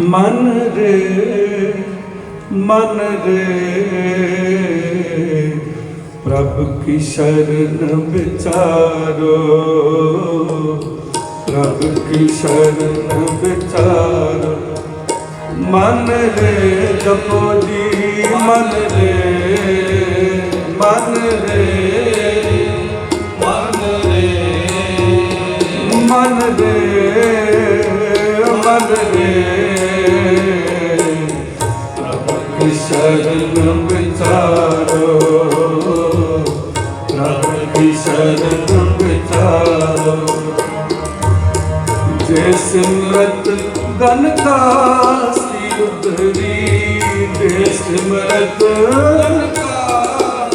ਮਨ ਰੇ ਮਨ ਰੇ ਪ੍ਰਭ ਕੀ ਸ਼ਰਨ ਵਿਚਾਰੋ, ਪ੍ਰਭ ਕੀ ਸ਼ਰਨ ਵਿਚਾਰੋ। ਮਨ ਰੇ ਜਪੋ ਜੀ, ਮਨ ਰੇ ਪ੍ਰਭ ਕੀ ਸ਼ਰਨ ਵਿਚਾਰੋ ਪ੍ਰਭ ਕੀ ਸ਼ਰਨ ਵਿਚਾਰੋ ਜੇ ਸਿਮਰਤ ਗਨ ਕਾ ਸੀ ਉਦਰੀ ਜੇ ਸਿਮਰਤ ਗਨ ਕਾ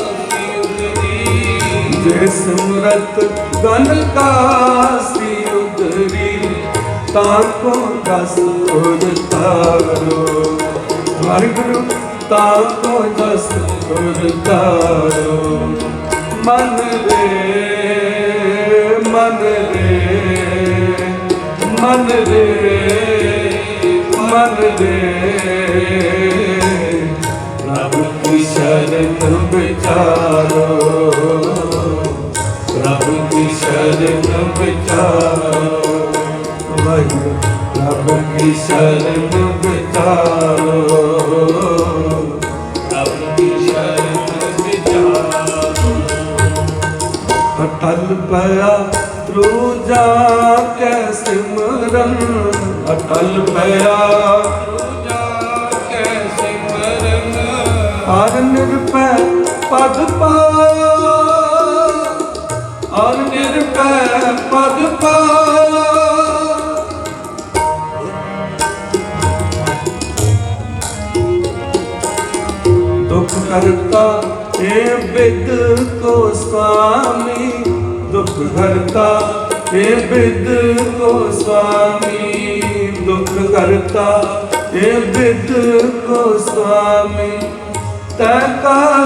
ਸੀ ਸਿਮਰਤ ਗਨ ਕਾ ਸੀ ਉਦਰੀ ਵਾਹਿਗੁਰੂ ਤਾਂ ਕੋ ਦਸ ਤਾਰੋ ਮਨ ਰੇ ਮਨ ਰੇ ਮਨ ਰੇ ਮਨ ਰੇ। ਪ੍ਰਭ ਕੀ ਸ਼ਰਨ ਵਿਚਾਰੋ। ਪ੍ਰਭ ਕੀ ਸ਼ਰਨ ਵਿਚਾਰੋ। ਵਾਹਿਗੁਰੂ, ਪ੍ਰਭ ਕੀ ਸ਼ਰਨ ਵਿਚਾਰੋ। ਅਟਲ ਪਿਆ ਰੋਜਾ ਕੈ ਸਿਮਰਨ ਅਟਲ ਪਿਆ ਰੋਜਾ ਸਿਮਰਨ ਹਰ ਨਿਰਪੈ ਪਦ ਪਾਇਆ ਹਰ ਨਿਰਪੈ ਪਦ ਪਾਇਆ ਦੁਖ ਹਰਤਾ ਏ ਬਿਦ ਕੋ ਸੁਆਮੀ ਦੁਖ ਹਰਤਾ। ਏ ਬਿਦ ਕੋ ਸੁਆਮੀ ਦੁਖ ਹਰਤਾ। ਏ ਬਿਦ ਕੋ ਸੁਆਮੀ ਤੈ ਕਰ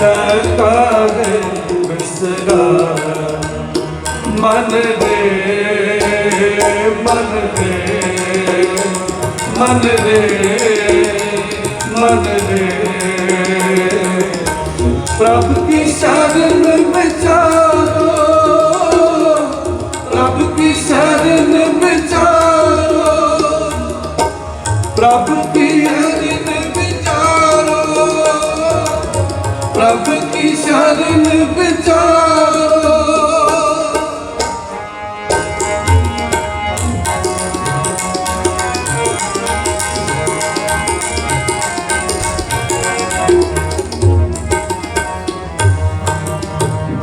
ਬਿਸਰਾਇਆ ਬਿਸਰਾ ਮਨ ਦੇ ਮਨ ਦੇ ਮਨ ਦੇ ਮਨ ਦੇ। ਪ੍ਰਭ ਕੀ ਸ਼ਰਨ ਵਿਚਾਰੋ ਪ੍ਰਭ ਕੀ ਸ਼ਰਨ ਵਿਚਾਰੋ।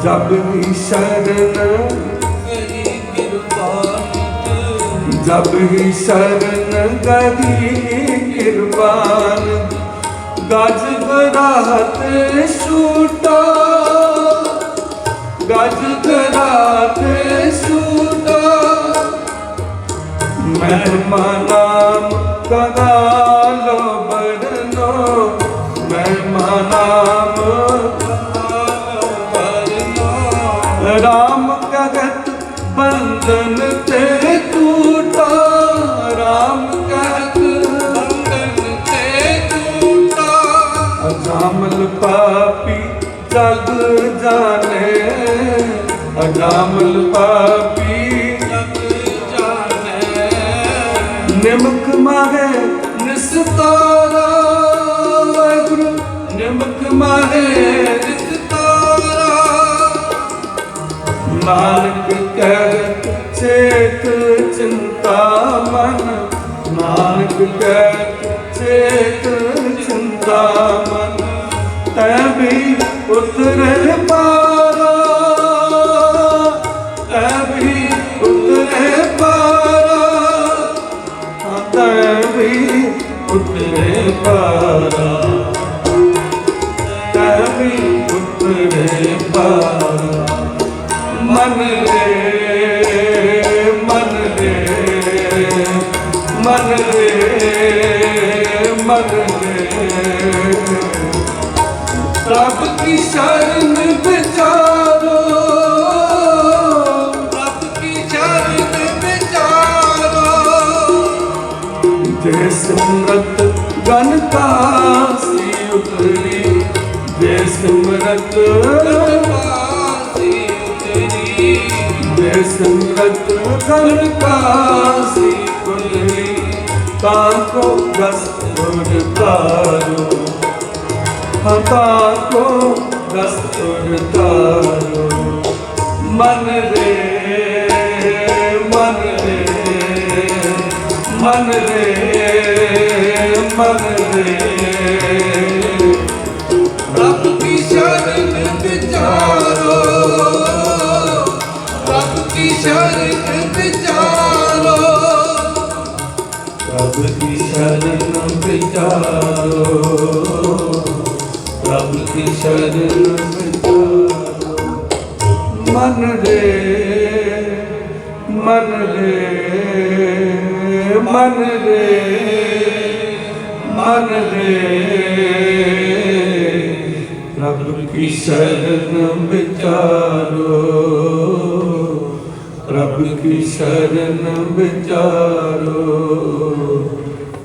ਜਬ ਹੀ ਸ਼ਰਨ ਕਰੀ। ਕਿਰਪਾ ਜਬ ਹੀ ਸ਼ਰਨ ਗਰੀ ਕਿਰਪਾਨ। ਗਜ ਬਰਾਤ ਛੂਟਾ ਗਜ ਗਰਾਤ ਛੂਟਾ ਮਹਿਮਾ ਨਾਮ ਕਨਾਲੋ ਬਰਨੋ ਮਹਿਮਾ ਨਾਮ ਰਾਮ ਕਗਤ ਬੰਧਨ ਤੇ ਟੂਟਾ ਪਾਪੀ ਜਗ ਜਾਣੇ ਅਜਾਮਲ ਪਾਪੀ ਜਗ ਜਾਣੈ। ਨਿਮਕ ਮਾਹੇ ਨਿਸਤਾਰਾ ਵਾਹਿਗੁਰੂ ਨਿਮਕ ਮਾਹੇ ਨਿਸਤਾਰਾ ਨਾਨਕ ਕਹਿ ਚੇਤ ਚਿੰਤਾ ਮਨ ਨਾਨਕ ਕਹਿ ਚੇਤ ਤੈ ਵੀ ਉਤਰੇ ਪਾਰਾ। ਤੈ ਵੀ ਉਤਰੇ ਪਾਰਾ। ਤੈ ਵੀ ਉਤਰੇ ਪਾਰਾ। ਤੈ ਵੀ ਉਤਰੇ ਪਾਰਾ। ਮਨ ਰੇ ਮਨ ਰੇ ਮਨ ਰੇ ਮਨ ਰੇ। ਪ੍ਰਭ ਕੀ ਸ਼ਰਨ ਵਿਚਾਰੋ? ਪ੍ਰਭ ਕੀ ਸ਼ਰਨ ਵਿਚਾਰੋ? ਜੇ ਸਿਮਰਤ ਗਨ ਕਾਸੀ ਉਤਰੀ, ਜੇ ਸਿਮਰਤ ਪਾਸੀ ਉਤਰੀ, ਜੇ ਸਿਮਰਤ ਗਨ ਕਾਸੀ ਉਤਰੀ, ਤਾਂ ਕੋ ਦਸ ਤੁਰ ਤਾਰੋ। ਹਾਂ ਤਾਂ ਕੋ ਦਸ ਤਾਰੋ। ਮਨ ਰੇ ਮਨ ਰੇ ਮਨ ਰੇ ਮਨ ਰੇ ਪ੍ਰਭ ਕੀ ਸ਼ਰਨ ਵਿਚਾਰੋ ਪ੍ਰਭ ਕੀ ਸ਼ਰਨ ਵਿਚਾਰੋ ਪ੍ਰਭ ਕੀ ਸ਼ਰਨ ਵਿਚਾਰੋ ਪ੍ਰਭ ਕੀ ਸ਼ਰਨ ਵਿਚਾਰੋ ਮਨ ਰੇ ਮਨ ਰੇ ਮਨ ਰੇ ਮਨ ਰੇ ਪ੍ਰਭ ਕੀ ਸ਼ਰਨ ਵਿਚਾਰੋ? ਪ੍ਰਭ ਕੀ ਸ਼ਰਨ ਵਿਚਾਰੋ?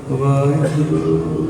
ਵਾਹਿਗੁਰੂ।